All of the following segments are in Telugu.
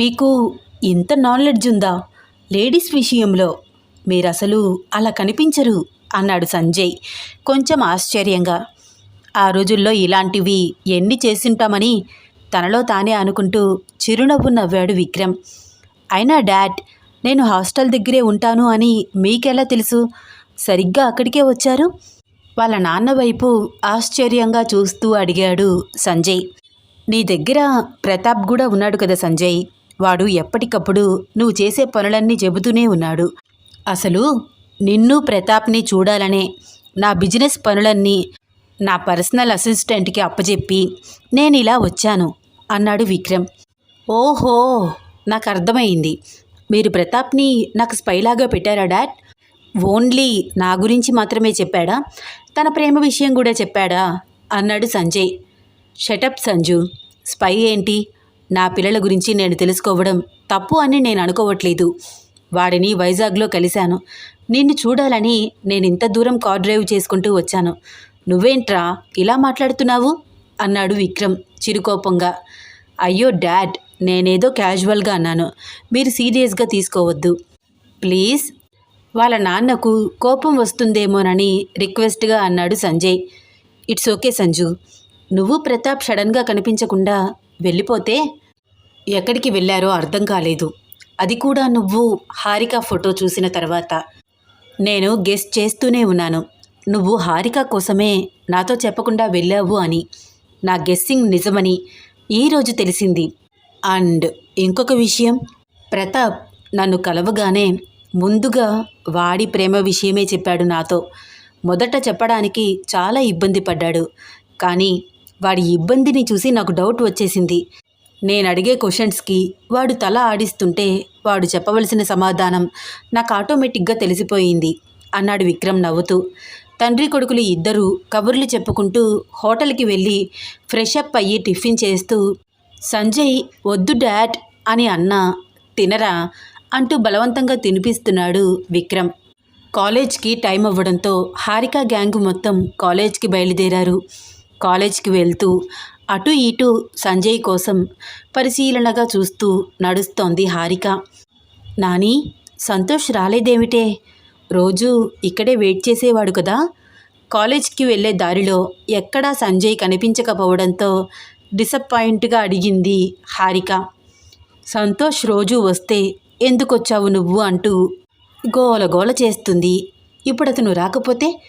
మీకు ఇంత నాలెడ్జ్ ఉందా? లేడీస్ విషయంలో మీరు అసలు అలా కనిపించరు అన్నాడు సంజయ్ కొంచెం ఆశ్చర్యంగా. ఆ రోజుల్లో ఇలాంటివి ఎన్ని చేసింటామని తనలో తానే అనుకుంటూ చిరునవ్వు నవ్వాడు విక్రమ్. అయినా డాడ్ నేను హాస్టల్ దగ్గరే ఉంటాను అని మీకెలా తెలుసు? సరిగ్గా అక్కడికే వచ్చారు? వాళ్ళ నాన్న వైపు ఆశ్చర్యంగా చూస్తూ అడిగాడు సంజయ్. నీ దగ్గర ప్రతాప్ కూడా ఉన్నాడు కదా సంజయ్? వాడు ఎప్పటికప్పుడు నువ్వు చేసే పనులన్నీ చెబుతూనే ఉన్నాడు. అసలు నిన్ను ప్రతాప్ని చూడాలనే నా బిజినెస్ పనులన్నీ నా పర్సనల్ అసిస్టెంట్కి అప్పచెప్పి నేను ఇలా వచ్చాను అన్నాడు విక్రమ్. ఓహో! నాకు అర్థమైంది. మీరు ప్రతాప్ని నాకు స్పైలాగా పెట్టారా డాడ్? ఓన్లీ నా గురించి మాత్రమే చెప్పాడా? తన ప్రేమ విషయం కూడా చెప్పాడా? అన్నాడు సంజయ్. షటప్ సంజు. స్పై ఏంటి? నా పిల్లల గురించి నేను తెలుసుకోవడం తప్పు అని నేను అనుకోవట్లేదు. వాడిని వైజాగ్లో కలిశాను. నిన్ను చూడాలని నేను ఇంత దూరం కార్ డ్రైవ్ చేసుకుంటూ వచ్చాను. నువ్వేంట్రా ఇలా మాట్లాడుతున్నావు? అన్నాడు విక్రమ్ చిరుకోపంగా. అయ్యో డాడ్ నేనేదో క్యాజువల్గా అన్నాను. మీరు సీరియస్గా తీసుకోవద్దు. ప్లీజ్. వాళ్ళ నాన్నకు కోపం వస్తుందేమోనని రిక్వెస్ట్గా అన్నాడు సంజయ్. It's okay Sanju. నువ్వు ప్రతాప్ సడన్గా కనిపించకుండా వెళ్ళిపోతే ఎక్కడికి వెళ్ళారో అర్థం కాలేదు. అది కూడా నువ్వు హారిక ఫోటో చూసిన తర్వాత. నేను గెస్ట్ చేస్తూనే ఉన్నాను. నువ్వు హారిక కోసమే నాతో చెప్పకుండా వెళ్ళావు అని. నా గెస్సింగ్ నిజమని ఈరోజు తెలిసింది. అండ్ ఇంకొక విషయం. ప్రతాప్ నన్ను కలవగానే ముందుగా వాడి ప్రేమ విషయమే చెప్పాడు నాతో. మొదట చెప్పడానికి చాలా ఇబ్బంది పడ్డాడు. కానీ వాడి ఇబ్బందిని చూసి నాకు డౌట్ వచ్చేసింది. నేను అడిగే క్వశ్చన్స్కి వాడు తల ఆడిస్తుంటే వాడు చెప్పవలసిన సమాధానం నాకు ఆటోమేటిక్గా తెలిసిపోయింది అన్నాడు విక్రమ్ నవ్వుతూ. తండ్రి కొడుకులు ఇద్దరూ కబుర్లు చెప్పుకుంటూ హోటల్కి వెళ్ళి ఫ్రెష్ అప్ అయ్యి టిఫిన్ చేస్తూ సంజయ్ వద్దు డాడ్ అని అన్నా. తినరా అంటూ బలవంతంగా తినిపిస్తున్నాడు విక్రమ్. కాలేజ్కి టైం అవ్వడంతో హారిక గ్యాంగ్ మొత్తం కాలేజ్కి బయలుదేరారు. కాలేజ్కి వెళ్తూ అటు ఇటు సంజయ్ కోసం పరిశీలనగా చూస్తూ నడుస్తోంది హారిక. నాని సంతోష్ రాలేదేమిటే? రోజు ఇక్కడే వెయిట్ చేసేవాడు కదా. కాలేజ్కి వెళ్ళే దారిలో ఎక్కడా సంజయ్ కనిపించకపోవడంతో డిసప్పాయింట్గా అడిగింది హారిక. సంతోష్ రోజు వస్తే ఎందుకొచ్చావు నువ్వు అంటూ గోల గోల చేస్తుంది. ఇప్పుడు అతను రాకపోతే?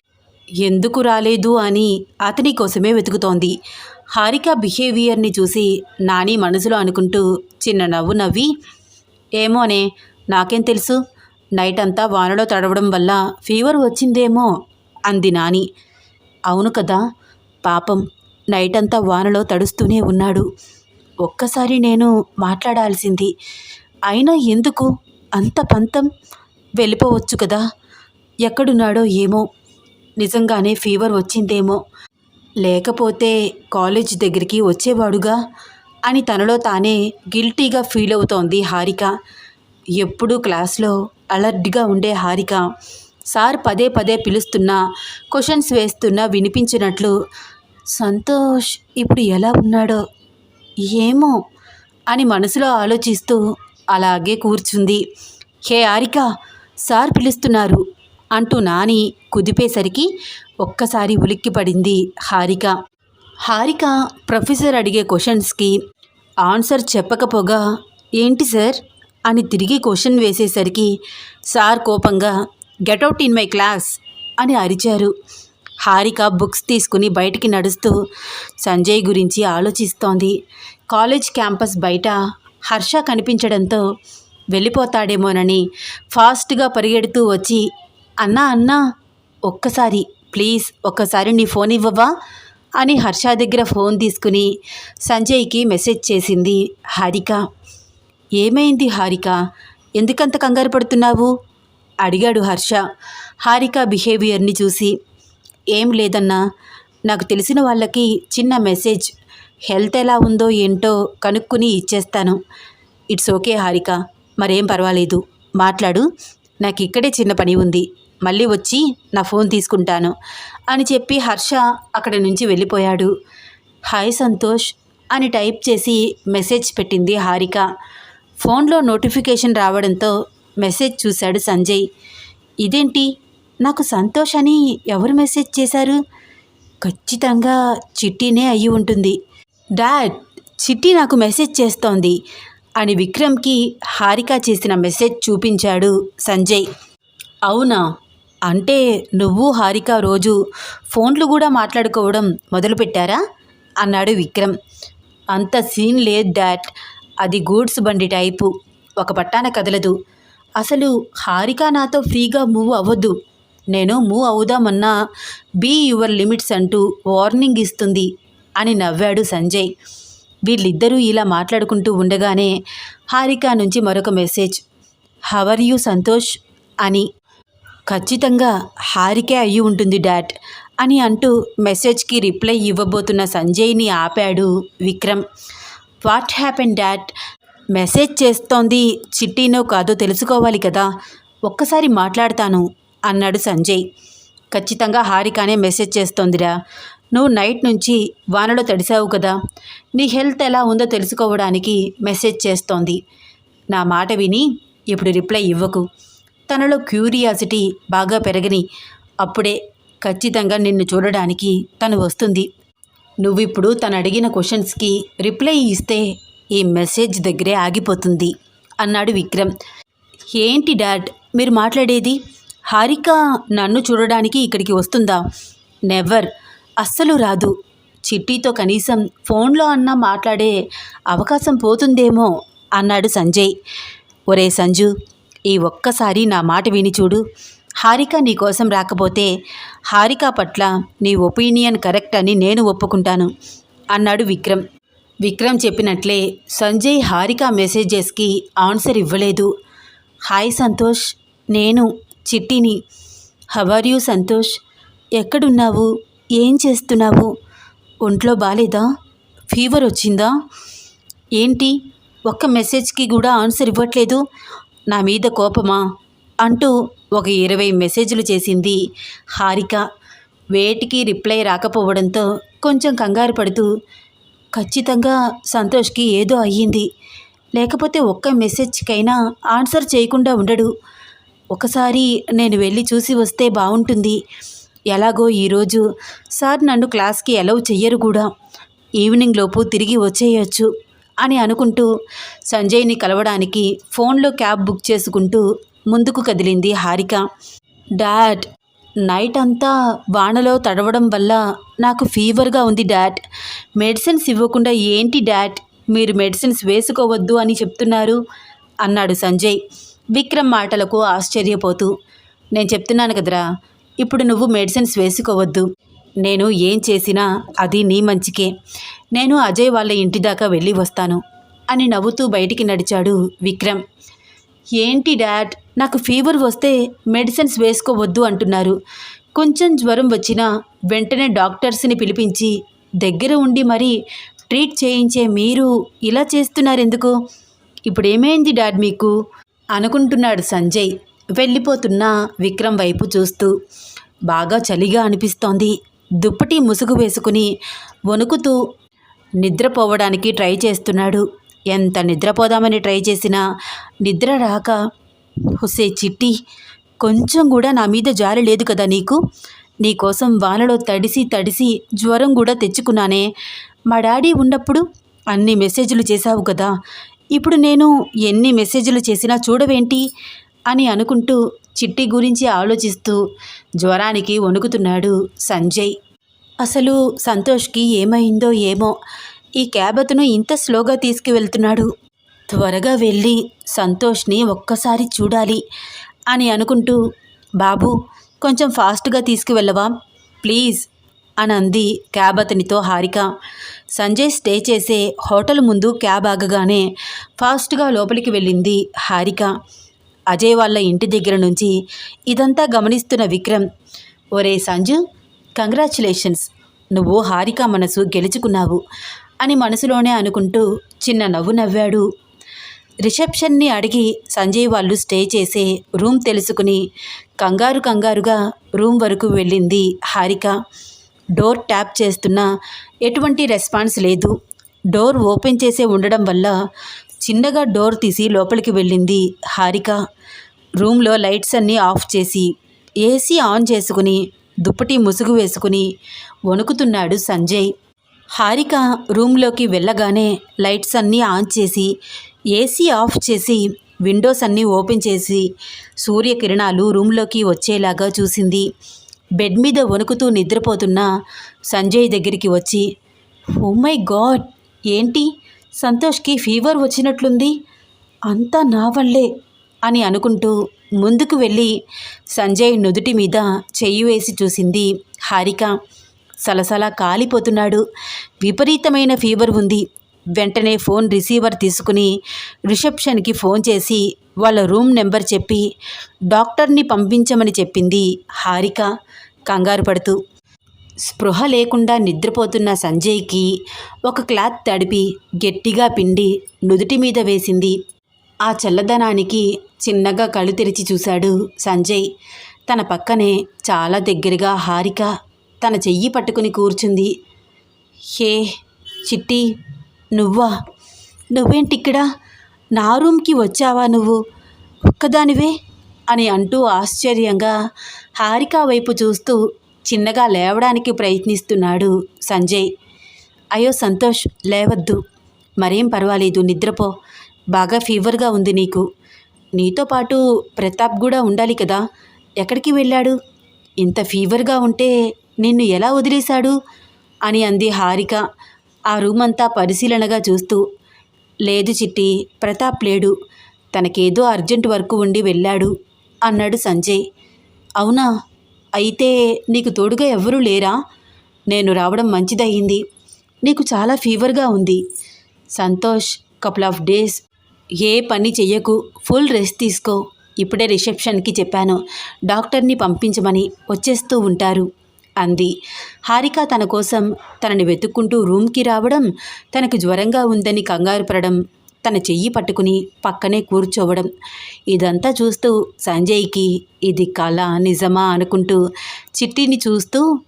ఎందుకు రాలేదు అని అతని కోసమే వెతుకుతోంది. హారిక బిహేవియర్ని చూసి నాని మనసులో అనుకుంటూ చిన్న నవ్వు నవ్వి ఏమోనే నాకేం తెలుసు? నైట్ అంతా వానలో తడవడం వల్ల ఫీవర్ వచ్చిందేమో అంది నాని. అవును కదా పాపం నైట్ అంతా వానలో తడుస్తూనే ఉన్నాడు. ఒక్కసారి నేను మాట్లాడాల్సింది అయినా ఎందుకు? అంత పంతం వెళ్ళిపోవచ్చు కదా ఎక్కడున్నాడో ఏమో. నిజంగానే ఫీవర్ వచ్చిందేమో. లేకపోతే కాలేజ్ దగ్గరికి వచ్చేవాడుగా? అని తనలో తానే గిల్టీగా ఫీల్ అవుతోంది హారిక. ఎప్పుడూ క్లాస్లో అలర్ట్గా ఉండే హారిక. సార్ పదే పదే పిలుస్తున్నా క్వశ్చన్స్ వేస్తున్నా వినిపించినట్లు సంతోష్ ఇప్పుడు ఎలా ఉన్నాడో? ఏమో? అని మనసులో ఆలోచిస్తూ అలాగే కూర్చుంది. హే హారిక సార్ పిలుస్తున్నారు. అంటూ నాని కుదిపేసరికి ఒక్కసారి ఉలిక్కిపడింది హారిక. హారిక ప్రొఫెసర్ అడిగే క్వశ్చన్స్కి ఆన్సర్ చెప్పకపోగా ఏంటి సార్? అని తిరిగి క్వశ్చన్ వేసేసరికి సార్ కోపంగా గెటౌట్ ఇన్ మై క్లాస్ అని అరిచారు. హారిక బుక్స్ తీసుకుని బయటికి నడుస్తూ సంజయ్ గురించి ఆలోచిస్తోంది. కాలేజ్ క్యాంపస్ బయట హర్ష కనిపించడంతో వెళ్ళిపోతాడేమోనని ఫాస్ట్గా పరిగెడుతూ వచ్చి అన్నా అన్నా ఒక్కసారి ప్లీజ్ ఒక్కసారి నీ ఫోన్ ఇవ్వవా? అని హర్ష దగ్గర ఫోన్ తీసుకుని సంజయ్కి మెసేజ్ చేసింది హారిక. ఏమైంది హారిక? ఎందుకంత కంగారు పడుతున్నావు? అడిగాడు హర్ష. హారిక బిహేవియర్ని చూసి ఏం లేదన్నా నాకు తెలిసిన వాళ్ళకి చిన్న మెసేజ్ హెల్త్ ఎలా ఉందో ఏంటో కనుక్కుని ఇచ్చేస్తాను. ఇట్స్ ఓకే హారిక మరేం పర్వాలేదు మాట్లాడు నాకు ఇక్కడే చిన్న పని ఉంది. మళ్ళీ వచ్చి నా ఫోన్ తీసుకుంటాను అని చెప్పి హర్ష అక్కడి నుంచి వెళ్ళిపోయాడు. హాయ్ సంతోష్ అని టైప్ చేసి మెసేజ్ పెట్టింది హారిక. ఫోన్లో నోటిఫికేషన్ రావడంతో మెసేజ్ చూశాడు సంజయ్. ఇదేంటి? నాకు సంతోష్ అని ఎవరు మెసేజ్ చేశారు? ఖచ్చితంగా చిట్టీనే అయి ఉంటుంది. డాడ్ చిట్టి నాకు మెసేజ్ చేస్తోంది అని విక్రమ్కి హారిక చేసిన మెసేజ్ చూపించాడు సంజయ్. అవునా? అంటే నువ్వు హారిక రోజు ఫోన్లు కూడా మాట్లాడుకోవడం మొదలుపెట్టారా? అన్నాడు విక్రమ్. అంత సీన్ లేదు డాట్ అది గూడ్స్ బండి టైపు. ఒక పట్టాన కదలదు. అసలు హారిక నాతో ఫ్రీగా మూవ్ అవ్వద్దు. నేను మూవ్ అవుదామన్నా బీ యువర్ లిమిట్స్ అంటూ వార్నింగ్ ఇస్తుంది అని నవ్వాడు సంజయ్. వీళ్ళిద్దరూ ఇలా మాట్లాడుకుంటూ ఉండగానే హారిక నుంచి మరొక మెసేజ్. Hour you Santosh? అని ఖచ్చితంగా హారికే అయ్యి ఉంటుంది డాట్ అని అంటూ మెసేజ్కి రిప్లై ఇవ్వబోతున్న సంజయ్ని ఆపాడు Vikram. What happen that message చేస్తోంది చిట్టీనో కాదో తెలుసుకోవాలి కదా ఒక్కసారి మాట్లాడతాను అన్నాడు సంజయ్. ఖచ్చితంగా హారికానే మెసేజ్ చేస్తోందిరా. నువ్వు నైట్ నుంచి వానలో తడిసావు కదా నీ హెల్త్ ఎలా ఉందో తెలుసుకోవడానికి మెసేజ్ చేస్తోంది. నా మాట విని ఇప్పుడు రిప్లై ఇవ్వకు. తనలో క్యూరియాసిటీ బాగా పెరగని అప్పుడే ఖచ్చితంగా నిన్ను చూడడానికి తను వస్తుంది. నువ్విప్పుడు తను అడిగిన క్వశ్చన్స్కి రిప్లై ఇస్తే ఈ మెసేజ్ దగ్గరే ఆగిపోతుంది అన్నాడు విక్రమ్. ఏంటి డాడ్ మీరు మాట్లాడేది? హారిక నన్ను చూడడానికి ఇక్కడికి వస్తుందా? నెవర్ అస్సలు రాదు. చిట్టితో కనీసం ఫోన్లో అన్నా మాట్లాడే అవకాశం పోతుందేమో అన్నాడు సంజయ్. ఒరే సంజు ఈ ఒక్కసారి నా మాట విని చూడు. హారిక నీ కోసం రాకపోతే హారిక పట్ల నీ ఒపీనియన్ కరెక్ట్ అని నేను ఒప్పుకుంటాను అన్నాడు విక్రమ్. విక్రమ్ చెప్పినట్లే సంజయ్ హారిక మెసేజెస్కి ఆన్సర్ ఇవ్వలేదు. హాయ్ సంతోష్ నేను చిట్టిని. How are you Santosh? ఎక్కడున్నావు? ఏం చేస్తున్నావు? ఒంట్లో బాలేదా? ఫీవర్ వచ్చిందా? ఏంటి? ఒక్క మెసేజ్కి కూడా ఆన్సర్ ఇవ్వట్లేదు. నా మీద కోపమా? అంటూ ఒక ఇరవై మెసేజ్లు చేసింది హారిక. వేటికి రిప్లై రాకపోవడంతో కొంచెం కంగారు పడుతూ ఖచ్చితంగా సంతోష్కి ఏదో అయ్యింది. లేకపోతే ఒక్క మెసేజ్కైనా ఆన్సర్ చేయకుండా ఉండడు. ఒకసారి నేను వెళ్ళి చూసి వస్తే బాగుంటుంది. ఎలాగో ఈరోజు సార్ నన్ను క్లాస్కి అలౌ చెయ్యరు కూడా. ఈవినింగ్ లోపు తిరిగి వచ్చేయచ్చు. అని అనుకుంటూ సంజయ్ని కలవడానికి ఫోన్లో క్యాబ్ బుక్ చేసుకుంటూ ముందుకు కదిలింది హారిక. డాడ్ నైట్ అంతా వానలో తడవడం వల్ల నాకు ఫీవర్గా ఉంది డాడ్. మెడిసిన్స్ ఇవ్వకుండా ఏంటి డాడ్? మీరు మెడిసిన్స్ వేసుకోవద్దు అని చెప్తున్నారు అన్నాడు సంజయ్ విక్రమ్ మాటలకు ఆశ్చర్యపోతూ. నేను చెప్తున్నాను కదరా ఇప్పుడు నువ్వు మెడిసిన్స్ వేసుకోవద్దు. నేను ఏం చేసినా అది నీ మంచికే. నేను అజయ్ వాళ్ళ ఇంటి దాకా వెళ్ళి వస్తాను అని నవ్వుతూ బయటికి నడిచాడు విక్రమ్. ఏంటి డాడ్ నాకు ఫీవర్ వస్తే మెడిసిన్స్ వేసుకోవద్దు అంటున్నారు. కొంచెం జ్వరం వచ్చినా వెంటనే డాక్టర్స్ని పిలిపించి దగ్గర ఉండి మరీ ట్రీట్ చేయించే మీరు ఇలా చేస్తున్నారెందుకు? ఇప్పుడు ఏమైంది డాడ్ మీకు? అనుకుంటున్నాడు సంజయ్. వెళ్ళిపోతున్న విక్రమ్ వైపు చూస్తూ. బాగా చలిగా అనిపిస్తోంది. దుప్పటి ముసుగు వేసుకుని వణుకుతూ నిద్రపోవడానికి ట్రై చేస్తున్నాడు. ఎంత నిద్రపోదామని ట్రై చేసినా నిద్ర రాక హుసే చిట్టి కొంచెం కూడా నా మీద జాలి లేదు కదా నీకు? నీకోసం వానలో తడిసి తడిసి జ్వరం కూడా తెచ్చుకున్నానే. మా డాడీ ఉన్నప్పుడు అన్ని మెసేజ్లు చేశావు కదా. ఇప్పుడు నేను ఎన్ని మెసేజ్లు చేసినా చూడవేంటి? అని అనుకుంటూ చిట్టి గురించి ఆలోచిస్తూ జ్వరానికి వణుకుతున్నాడు సంజయ్. అసలు సంతోష్కి ఏమైందో ఏమో ఈ క్యాబ్ అతను ఇంత స్లోగా తీసుకువెళ్తున్నాడు. త్వరగా వెళ్ళి సంతోష్ని ఒక్కసారి చూడాలి అని అనుకుంటూ బాబు కొంచెం ఫాస్ట్గా తీసుకువెళ్ళవా? ప్లీజ్ అని అంది క్యాబ్ అతనితో హారిక. సంజయ్ స్టే చేసే హోటల్ ముందు క్యాబ్ ఆగగానే ఫాస్ట్గా లోపలికి వెళ్ళింది హారిక. అజయ్ వాళ్ళ ఇంటి దగ్గర నుంచి ఇదంతా గమనిస్తున్న విక్రమ్ ఒరే సంజు కంగ్రాచులేషన్స్. నువ్వు హారిక మనసు గెలుచుకున్నావు అని మనసులోనే అనుకుంటూ చిన్న నవ్వు నవ్వాడు. రిసెప్షన్ని అడిగి సంజయ్ వాళ్ళు స్టే చేసే రూమ్ తెలుసుకుని కంగారు కంగారుగా రూమ్ వరకు వెళ్ళింది హారిక. డోర్ ట్యాప్ చేస్తున్నా ఎటువంటి రెస్పాన్స్ లేదు. డోర్ ఓపెన్ చేసే ఉండడం వల్ల చిన్నగా డోర్ తీసి లోపలికి వెళ్ళింది హారిక. రూమ్లో లైట్స్ అన్నీ ఆఫ్ చేసి ఏసీ ఆన్ చేసుకుని దుప్పటి ముసుగు వేసుకుని వణుకుతున్నాడు సంజయ్. హారిక రూమ్లోకి వెళ్ళగానే లైట్స్ అన్నీ ఆన్ చేసి ఏసీ ఆఫ్ చేసి విండోస్ అన్నీ ఓపెన్ చేసి సూర్యకిరణాలు రూమ్లోకి వచ్చేలాగా చూసింది. బెడ్ మీద వణుకుతూ నిద్రపోతున్న సంజయ్ దగ్గరికి వచ్చి ఓ మై గాడ్! ఏంటి? సంతోష్కి ఫీవర్ వచ్చినట్లుంది. అంతా నా వల్లే అని అనుకుంటూ ముందుకు వెళ్ళి సంజయ్ నుదుటి మీద చెయ్యి వేసి చూసింది హారిక. సలసలా కాలిపోతున్నాడు. విపరీతమైన ఫీవర్ ఉంది. వెంటనే ఫోన్ రిసీవర్ తీసుకుని రిసెప్షన్కి ఫోన్ చేసి వాళ్ళ రూమ్ నెంబర్ చెప్పి డాక్టర్ని పంపించమని చెప్పింది హారిక. కంగారు పడుతూ స్పృహ లేకుండా నిద్రపోతున్న సంజయ్కి ఒక క్లాత్ తడిపి గట్టిగా పిండి నుదుటి మీద వేసింది. ఆ చల్లదనానికి చిన్నగా కళ్ళు తెరిచి చూశాడు సంజయ్. తన పక్కనే చాలా దగ్గరగా హారిక తన చెయ్యి పట్టుకుని కూర్చుంది. హే చిట్టి నువ్వా? నువ్వేంటిక్కడ? నా రూమ్కి వచ్చావా నువ్వు? ఒక్కదానివే? అని అంటూ ఆశ్చర్యంగా హారిక వైపు చూస్తూ చిన్నగా లేవడానికి ప్రయత్నిస్తున్నాడు సంజయ్. అయ్యో సంతోష్ లేవద్దు. మరేం పర్వాలేదు నిద్రపో. బాగా ఫీవర్గా ఉంది నీకు. నీతో పాటు ప్రతాప్ కూడా ఉండాలి కదా. ఎక్కడికి వెళ్ళాడు? ఇంత ఫీవర్గా ఉంటే నిన్ను ఎలా వదిలేశాడు? అని అంది హారిక ఆ రూమ్ అంతా పరిశీలనగా చూస్తూ. లేదు చిట్టి ప్రతాప్ లేడు. తనకేదో అర్జెంట్ వర్క్ ఉండి వెళ్ళాడు అన్నాడు సంజయ్. అవునా? అయితే నీకు తోడుగా ఎవ్వరూ లేరా? నేను రావడం మంచిదయ్యింది నీకు చాలా ఫీవర్గా ఉంది. సంతోష్ కపుల్ ఆఫ్ డేస్ ఏ పని చెయ్యకు. ఫుల్ రెస్ట్ తీసుకో. ఇప్పుడే రిసెప్షన్కి చెప్పాను. డాక్టర్ని పంపించమని వచ్చేస్తూ ఉంటారు. అంది. హారిక తన కోసం తనని వెతుక్కుంటూ రూమ్కి రావడం తనకు జ్వరంగా ఉందని కంగారు పడడం తన చెయ్యి పట్టుకుని పక్కనే కూర్చోవడం. ఇదంతా చూస్తూ సంజయ్కి ఇది కళ నిజమా అనుకుంటూ చిట్టిని చూస్తూ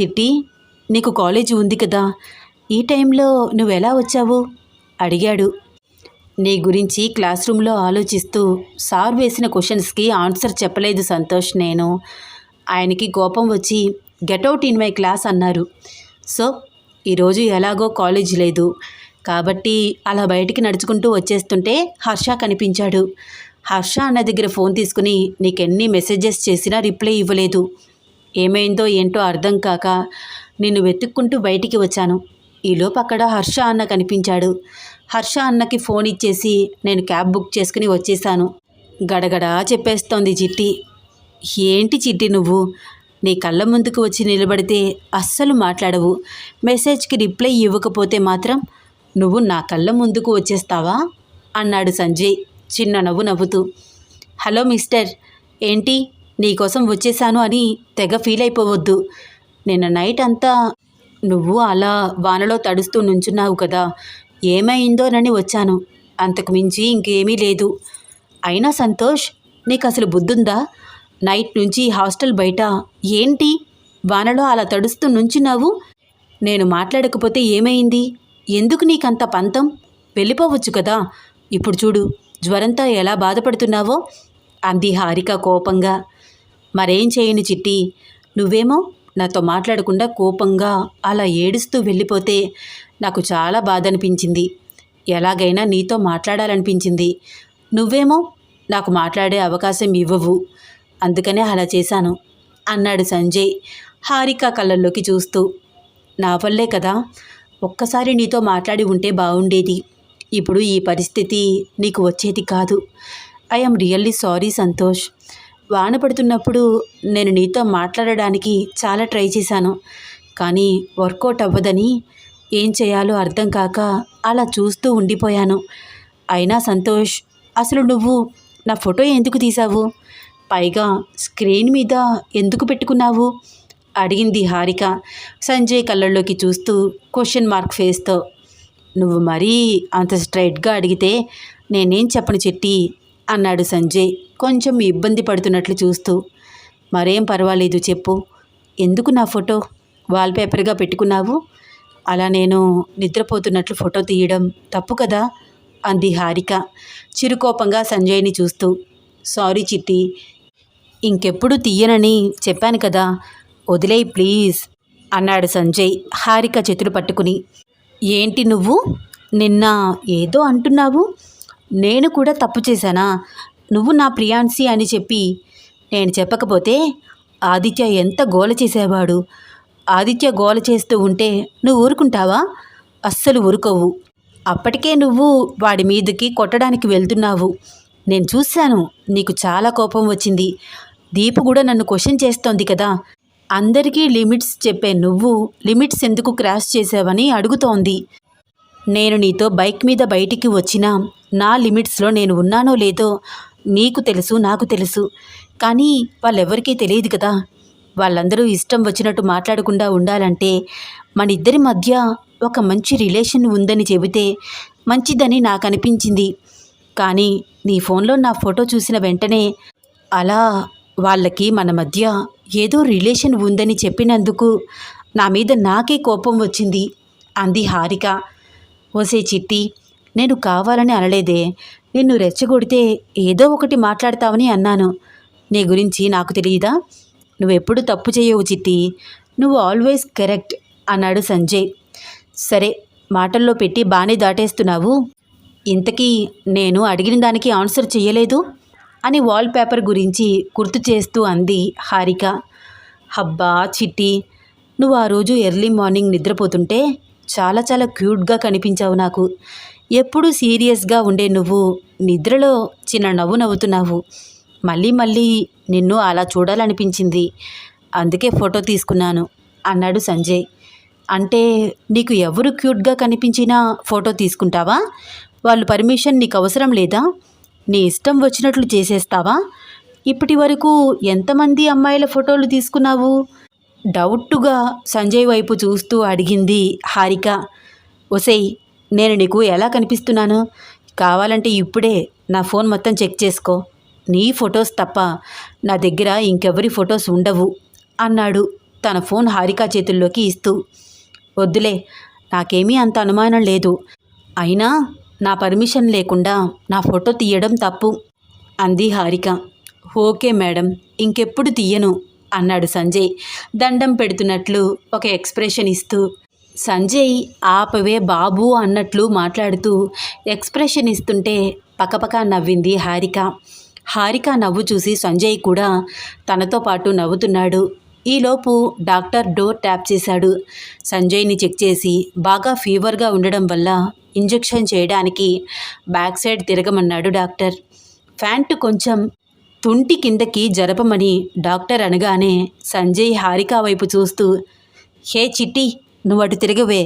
చిట్టి నీకు కాలేజీ ఉంది కదా ఈ టైంలో నువ్వెలా వచ్చావు? అడిగాడు. నీ గురించి క్లాస్ రూమ్లో ఆలోచిస్తూ సార్ వేసిన క్వశ్చన్స్కి ఆన్సర్ చెప్పలేదు సంతోష్ నేను. ఆయనకి కోపం వచ్చి get out in my class అన్నారు. సో ఈరోజు ఎలాగో కాలేజ్ లేదు. కాబట్టి అలా బయటికి నడుచుకుంటూ వచ్చేస్తుంటే హర్ష కనిపించాడు. హర్ష అన్న దగ్గర ఫోన్ తీసుకుని నీకెన్ని మెసేజెస్ చేసినా రిప్లై ఇవ్వలేదు. ఏమైందో ఏంటో అర్థం కాక నిన్ను వెతుక్కుంటూ బయటికి వచ్చాను. ఈలోపు అక్కడ హర్ష అన్న కనిపించాడు. హర్ష అన్నకి ఫోన్ ఇచ్చేసి నేను క్యాబ్ బుక్ చేసుకుని వచ్చేసాను. గడగడా చెప్పేస్తోంది చిట్టి. ఏంటి చిట్టి నువ్వు? నీ కళ్ళ ముందుకు వచ్చి నిలబడితే అస్సలు మాట్లాడవు. మెసేజ్కి రిప్లై ఇవ్వకపోతే మాత్రం నువ్వు నా కళ్ళ ముందుకు వచ్చేస్తావా? అన్నాడు సంజయ్ చిన్న నవ్వు నవ్వుతూ. హలో మిస్టర్ ఏంటి? నీకోసం వచ్చేసాను అని తెగ ఫీల్ అయిపోవద్దు. నిన్న నైట్ అంతా నువ్వు అలా వానలో తడుస్తూ నుంచున్నావు కదా. ఏమైందోనని వచ్చాను. అంతకు మించి ఇంకేమీ లేదు. అయినా సంతోష్ నీకు అసలు బుద్ధుందా? నైట్ నుంచి హాస్టల్ బయట ఏంటి? వానలో అలా తడుస్తూ నుంచున్నావు? నేను మాట్లాడకపోతే ఏమైంది? ఎందుకు నీకంత పంతం? వెళ్ళిపోవచ్చు కదా. ఇప్పుడు చూడు జ్వరంతో ఎలా బాధపడుతున్నావో? అంది హారిక కోపంగా. మరేం చేయను చిట్టి? నువ్వేమో నాతో మాట్లాడకుండా కోపంగా అలా ఏడుస్తూ వెళ్ళిపోతే నాకు చాలా బాధ అనిపించింది ఎలాగైనా నీతో మాట్లాడాలనిపించింది. నువ్వేమో నాకు మాట్లాడే అవకాశం ఇవ్వవు. అందుకనే అలా చేశాను అన్నాడు సంజయ్ హారిక కళ్ళల్లోకి చూస్తూ. నా వల్లే కదా ఒక్కసారి నీతో మాట్లాడి ఉంటే బాగుండేది ఇప్పుడు ఈ పరిస్థితి నీకు వచ్చేది కాదు. I'm really sorry Santosh. వాన పడుతున్నప్పుడు నేను నీతో మాట్లాడడానికి చాలా ట్రై చేశాను. కానీ వర్కౌట్ అవ్వదని ఏం చేయాలో అర్థం కాక అలా చూస్తూ ఉండిపోయాను. అయినా సంతోష్ అసలు నువ్వు నా ఫోటో ఎందుకు తీసావు పైగా స్క్రీన్ మీద ఎందుకు పెట్టుకున్నావు? అడిగింది హారిక. సంజయ్ కళ్ళల్లోకి చూస్తూ క్వశ్చన్ మార్క్ ఫేస్తో నువ్వు మరీ అంత స్ట్రైట్గా అడిగితే నేనేం చెప్పను చెట్టి? అన్నాడు సంజయ్ కొంచెం ఇబ్బంది పడుతున్నట్లు చూస్తూ. మరేం పర్వాలేదు చెప్పు. ఎందుకు నా ఫోటో? వాల్పేపర్గా పెట్టుకున్నావు? అలా నేను నిద్రపోతున్నట్లు ఫోటో తీయడం తప్పు కదా? అంది హారిక చిరుకోపంగా సంజయ్ని చూస్తూ. సారీ చిట్టి ఇంకెప్పుడు తీయనని చెప్పాను కదా. వదిలేయ్ ప్లీజ్ అన్నాడు సంజయ్ హారిక చేతులు పట్టుకుని. ఏంటి నువ్వు? నిన్న ఏదో అంటున్నావు? నేను కూడా తప్పు చేశానా? నువ్వు నా ప్రియాన్సి అని చెప్పి. నేను చెప్పకపోతే ఆదిత్య ఎంత గోల చేసేవాడు? ఆదిత్య గోల చేస్తూ ఉంటే నువ్వు ఊరుకుంటావా? అస్సలు ఊరుకోవు. అప్పటికే నువ్వు వాడి మీదకి కొట్టడానికి వెళ్తున్నావు. నేను చూశాను నీకు చాలా కోపం వచ్చింది. దీపు కూడా నన్ను క్వశ్చన్ చేస్తోంది కదా. అందరికీ లిమిట్స్ చెప్పే నువ్వు లిమిట్స్ ఎందుకు క్రాస్ చేసావని అడుగుతోంది. నేను నీతో బైక్ మీద బయటికి వచ్చినా నా లిమిట్స్లో నేను ఉన్నానో లేదో నీకు తెలుసు నాకు తెలుసు. కానీ వాళ్ళెవరికీ తెలియదు కదా. వాళ్ళందరూ ఇష్టం వచ్చినట్టు మాట్లాడకుండా ఉండాలంటే మన ఇద్దరి మధ్య ఒక మంచి రిలేషన్ ఉందని చెబితే మంచిదని నాకు అనిపించింది. కానీ నీ ఫోన్లో నా ఫోటో చూసిన వెంటనే అలా వాళ్ళకి మన మధ్య ఏదో రిలేషన్ ఉందని చెప్పినందుకు నా మీద నాకే కోపం వచ్చింది అంది హారిక. ఓసే చిట్టి నేను కావాలని అనలేదే నిన్ను రెచ్చగొడితే ఏదో ఒకటి మాట్లాడతావని అన్నాను. నీ గురించి నాకు తెలియదా నువ్వెప్పుడు తప్పు చేయవు చిట్టి నువ్వు ఆల్వేస్ కరెక్ట్ అన్నాడు సంజయ్. సరే మాటల్లో పెట్టి బాగానే దాటేస్తున్నావు. ఇంతకీ నేను అడిగిన దానికి ఆన్సర్ చెయ్యలేదు? అని వాల్ పేపర్ గురించి గుర్తు చేస్తూ అంది హారిక. హబ్బా చిట్టి నువ్వు ఆ రోజు ఎర్లీ మార్నింగ్ నిద్రపోతుంటే చాలా చాలా క్యూట్గా కనిపించావు నాకు. ఎప్పుడూ సీరియస్గా ఉండే నువ్వు నిద్రలో చిన్న నవ్వు నవ్వుతున్నావు. మళ్ళీ మళ్ళీ నిన్ను అలా చూడాలనిపించింది. అందుకే ఫోటో తీసుకున్నాను అన్నాడు సంజయ్. అంటే నీకు ఎవరు క్యూట్గా కనిపించినా ఫోటో తీసుకుంటావా? వాళ్ళు పర్మిషన్ నీకు అవసరం లేదా? నీ ఇష్టం వచ్చినట్లు చేసేస్తావా? ఇప్పటి వరకు ఎంతమంది అమ్మాయిల ఫోటోలు తీసుకున్నావు? డౌట్గా సంజయ్ వైపు చూస్తూ అడిగింది హారిక. ఒసేయ్ నేను నీకు ఎలా కనిపిస్తున్నాను? కావాలంటే ఇప్పుడే నా ఫోన్ మొత్తం చెక్ చేసుకో. నీ ఫొటోస్ తప్ప నా దగ్గర ఇంకెవరి ఫొటోస్ ఉండవు అన్నాడు తన ఫోన్ హారిక చేతుల్లోకి ఇస్తూ. వద్దులే నాకేమీ అంత అనుమానం లేదు. అయినా నా పర్మిషన్ లేకుండా నా ఫోటో తీయడం తప్పు అంది హారిక. ఓకే మేడం ఇంకెప్పుడు తీయను అన్నాడు సంజయ్. దండం పెడుతున్నట్లు ఒక ఎక్స్ప్రెషన్ ఇస్తూ. సంజయ్ ఆపవే బాబు అన్నట్లు మాట్లాడుతూ ఎక్స్ప్రెషన్ ఇస్తుంటే పకపక నవ్వింది హారిక. హారిక నవ్వు చూసి సంజయ్ కూడా తనతో పాటు నవ్వుతున్నాడు. ఈలోపు డాక్టర్ డోర్ ట్యాప్ చేశాడు. సంజయ్ని చెక్ చేసి బాగా ఫీవర్గా ఉండడం వల్ల ఇంజెక్షన్ చేయడానికి బ్యాక్ సైడ్ తిరగమన్నాడు డాక్టర్. ఫ్యాంటు కొంచెం తుంటి కిందకి జరపమని డాక్టర్ అనగానే సంజయ్ హారిక వైపు చూస్తూ హే చిట్టి నువ్వు అటు తిరగవే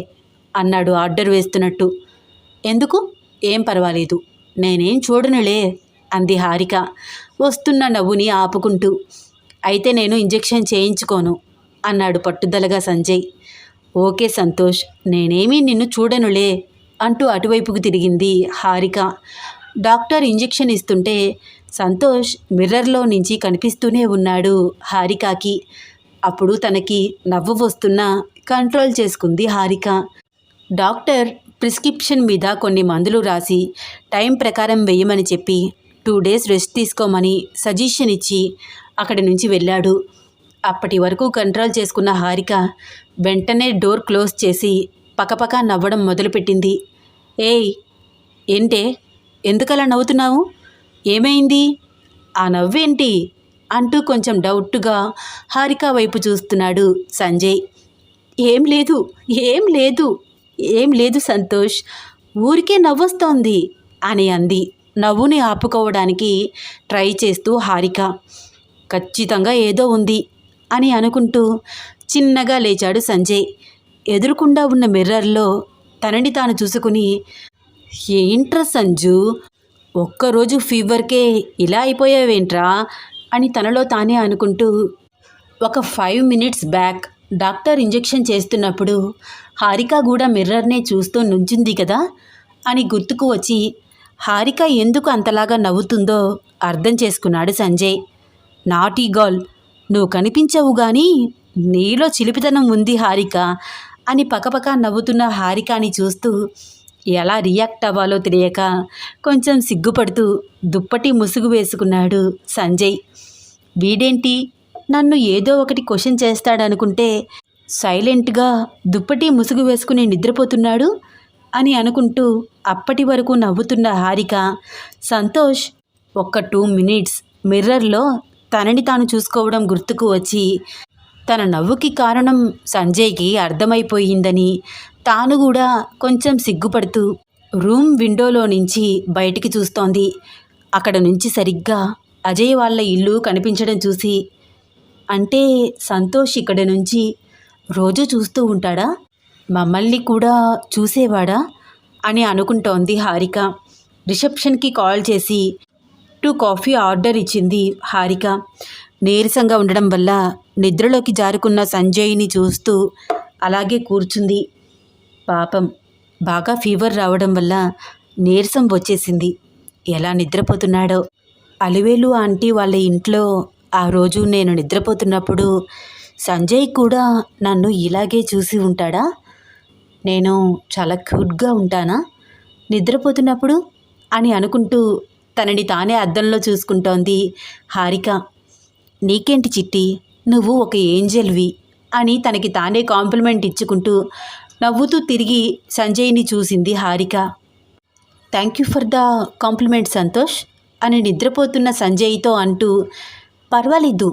అన్నాడు ఆర్డర్ వేస్తున్నట్టు. ఎందుకు? ఏం పర్వాలేదు. నేనేం చూడనులే అంది హారిక వస్తున్న నవ్వుని ఆపుకుంటూ. అయితే నేను ఇంజెక్షన్ చేయించుకోను అన్నాడు పట్టుదలగా సంజయ్. ఓకే సంతోష్ నేనేమీ నిన్ను చూడనులే అంటూ అటువైపుకు తిరిగింది హారిక. డాక్టర్ ఇంజెక్షన్ ఇస్తుంటే సంతోష్ మిర్రర్లో నుంచి కనిపిస్తూనే ఉన్నాడు హారికాకి. అప్పుడు తనకి నవ్వు వస్తున్నా కంట్రోల్ చేసుకుంది హారిక. డాక్టర్ ప్రిస్క్రిప్షన్ మీద కొన్ని మందులు రాసి టైం ప్రకారం వేయమని చెప్పి టూ డేస్ రెస్ట్ తీసుకోమని సజెషన్ ఇచ్చి అక్కడి నుంచి వెళ్ళాడు. అప్పటి వరకు కంట్రోల్ చేసుకున్న హారిక వెంటనే డోర్ క్లోజ్ చేసి పకపక నవ్వడం మొదలుపెట్టింది. ఏయ్ ఏంటే? ఎందుకలా నవ్వుతున్నావు? ఏమైంది? ఆ నవ్వేంటి? అంటూ కొంచెం డౌట్గా హారిక వైపు చూస్తున్నాడు సంజయ్. ఏం లేదు ఏం లేదు ఏం లేదు సంతోష్. ఊరికే నవ్వొస్తోంది అని అంది. నవ్వుని ఆపుకోవడానికి ట్రై చేస్తూ హారిక. ఖచ్చితంగా ఏదో ఉంది అని అనుకుంటూ చిన్నగా లేచాడు సంజయ్. ఎదురుకుండా ఉన్న మిర్రర్లో తనని తాను చూసుకుని ఏంట్రా సంజు ఒక్కరోజు ఫీవర్కే ఇలా అయిపోయావేంట్రా? అని తనలో తానే అనుకుంటూ ఒక five minutes back doctor injection చేస్తున్నప్పుడు హారిక కూడా మిర్రర్నే చూస్తూ నుంచింది కదా? అని గుర్తుకు వచ్చి హారిక ఎందుకు అంతలాగా నవ్వుతుందో అర్థం చేసుకున్నాడు సంజయ్. నాటీ గర్ల్ నువ్వు కనిపించవు కానీ నీలో చిలిపితనం ఉంది హారిక. అని పకపక నవ్వుతున్న హారికాని చూస్తూ ఎలా రియాక్ట్ అవ్వాలో తెలియక కొంచెం సిగ్గుపడుతూ దుప్పటి ముసుగు వేసుకున్నాడు సంజయ్. వీడేంటి? నన్ను ఏదో ఒకటి క్వశ్చన్ చేస్తాడనుకుంటే సైలెంట్గా దుప్పటి ముసుగు వేసుకుని నిద్రపోతున్నాడు? అని అనుకుంటూ అప్పటి వరకు నవ్వుతున్న హారిక సంతోష్ ఒక్క టూ మినిట్స్ మిర్రర్లో తనని తాను చూసుకోవడం గుర్తుకు వచ్చి తన నవ్వుకి కారణం సంజయ్కి అర్థమైపోయిందని తాను కూడా కొంచెం సిగ్గుపడుతూ రూమ్ విండోలో నుంచి బయటికి చూస్తోంది. అక్కడ నుంచి సరిగ్గా అజయ్ వాళ్ళ ఇల్లు కనిపించడం చూసి అంటే సంతోష్ ఇక్కడ నుంచి రోజు చూస్తూ ఉంటాడా? మమ్మల్ని కూడా చూసేవాడా? అని అనుకుంటోంది హారిక. రిసెప్షన్కి కాల్ చేసి టూ కాఫీ ఆర్డర్ ఇచ్చింది హారిక. నీరసంగా ఉండడం వల్ల నిద్రలోకి జారుకున్న సంజయ్ని చూస్తూ అలాగే కూర్చుంది. పాపం బాగా ఫీవర్ రావడం వల్ల నీరసం వచ్చేసింది. ఎలా నిద్రపోతున్నాడో? అలివేలు ఆంటీ వాళ్ళ ఇంట్లో ఆ రోజు నేను నిద్రపోతున్నప్పుడు సంజయ్ కూడా నన్ను ఇలాగే చూసి ఉంటాడా? నేను చాలా క్యూట్గా ఉంటానా? నిద్రపోతున్నప్పుడు? అని అనుకుంటూ తనని తానే అద్దంలో చూసుకుంటోంది హారిక. నీకేంటి చిట్టి? నువ్వు ఒక ఏంజల్వి అని తనకి తానే కాంప్లిమెంట్ ఇచ్చుకుంటూ నవ్వుతూ తిరిగి సంజయ్ని చూసింది Harika. Thank you for the compliment Santosh అని నిద్రపోతున్న సంజయ్తో అంటూ పర్వాలేదు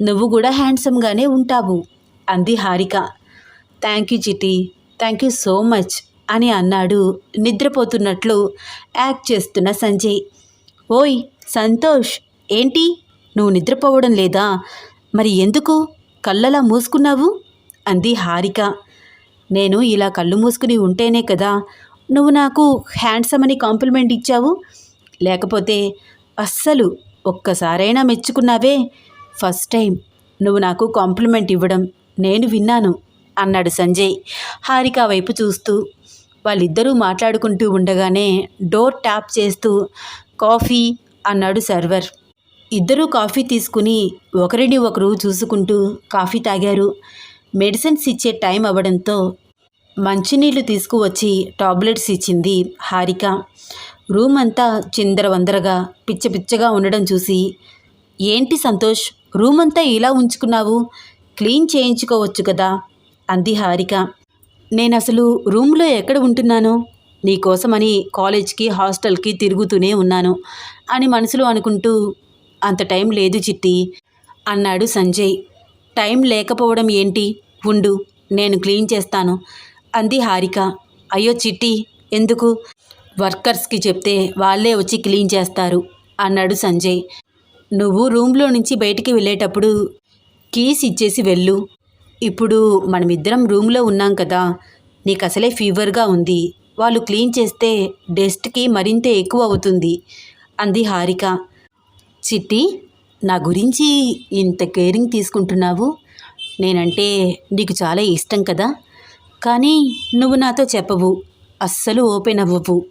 నువ్వు కూడా హ్యాండ్సమ్గానే ఉంటావు అంది Harika. Thank you Chitti thank you so much అని అన్నాడు నిద్రపోతున్నట్లు యాక్ట్ చేస్తున్న సంజయ్. ఓయ్ సంతోష్ ఏంటి? నువ్వు నిద్రపోవడం లేదా? మరి ఎందుకు? కళ్ళలా మూసుకున్నావు? అంది హారిక. నేను ఇలా కళ్ళు మూసుకుని ఉంటేనే కదా. నువ్వు నాకు హ్యాండ్సమ్ అని కాంప్లిమెంట్ ఇచ్చావు. లేకపోతే అస్సలు ఒక్కసారైనా మెచ్చుకున్నావే? ఫస్ట్ టైం నువ్వు నాకు కాంప్లిమెంట్ ఇవ్వడం. నేను విన్నాను అన్నాడు సంజయ్. హారిక వైపు చూస్తూ వాళ్ళిద్దరూ మాట్లాడుకుంటూ ఉండగానే డోర్ ట్యాప్ చేస్తూ కాఫీ అన్నాడు సర్వర్. ఇద్దరూ కాఫీ తీసుకుని ఒకరిని ఒకరు చూసుకుంటూ కాఫీ తాగారు. మెడిసిన్స్ ఇచ్చే టైం అవ్వడంతో మంచినీళ్ళు తీసుకువచ్చి టాబ్లెట్స్ ఇచ్చింది హారిక. రూమ్ అంతా చిందరవందరగా పిచ్చ పిచ్చగా ఉండడం చూసి ఏంటి సంతోష్ రూమ్ అంతా ఇలా ఉంచుకున్నావు? క్లీన్ చేయించుకోవచ్చు కదా? అంది హారిక. నేను అసలు రూమ్లో ఎక్కడ ఉంటున్నాను? నీకోసమని కాలేజ్కి హాస్టల్కి తిరుగుతూనే ఉన్నాను అని మనసులో అనుకుంటూ అంత టైం లేదు చిట్టి. అన్నాడు సంజయ్. టైం లేకపోవడం ఏంటి? ఉండు నేను క్లీన్ చేస్తాను అంది హారిక. అయ్యో చిట్టి ఎందుకు? వర్కర్స్కి చెప్తే వాళ్ళే వచ్చి క్లీన్ చేస్తారు అన్నాడు సంజయ్. నువ్వు రూమ్లో నుంచి బయటికి వెళ్ళేటప్పుడు కీస్ ఇచ్చేసి వెళ్ళు. ఇప్పుడు మనమిద్దరం రూమ్లో ఉన్నాం కదా నీకు అసలే ఫీవర్గా ఉంది. వాళ్ళు క్లీన్ చేస్తే డస్ట్కి మరింత ఎక్కువ అవుతుంది అంది హారిక. చిట్టి నా గురించి ఇంత కేరింగ్ తీసుకుంటున్నావు? నేనంటే నీకు చాలా ఇష్టం కదా? కానీ నువ్వు నాతో చెప్పవు. అస్సలు ఓపెన్ అవ్వవు.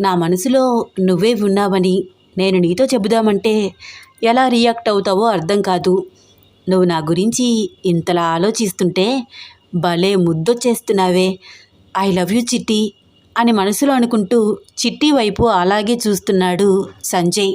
నా మనసులో నువ్వే ఉన్నావని నేను నీతో చెబుదామంటే ఎలా రియాక్ట్ అవుతావో అర్థం కాదు. నువ్వు నా గురించి ఇంతలా ఆలోచిస్తుంటే భలే ముద్దొచ్చేస్తున్నావే. ఐ లవ్ యూ చిట్టి అని మనసులో అనుకుంటూ చిట్టి వైపు అలాగే చూస్తున్నాడు సంజయ్.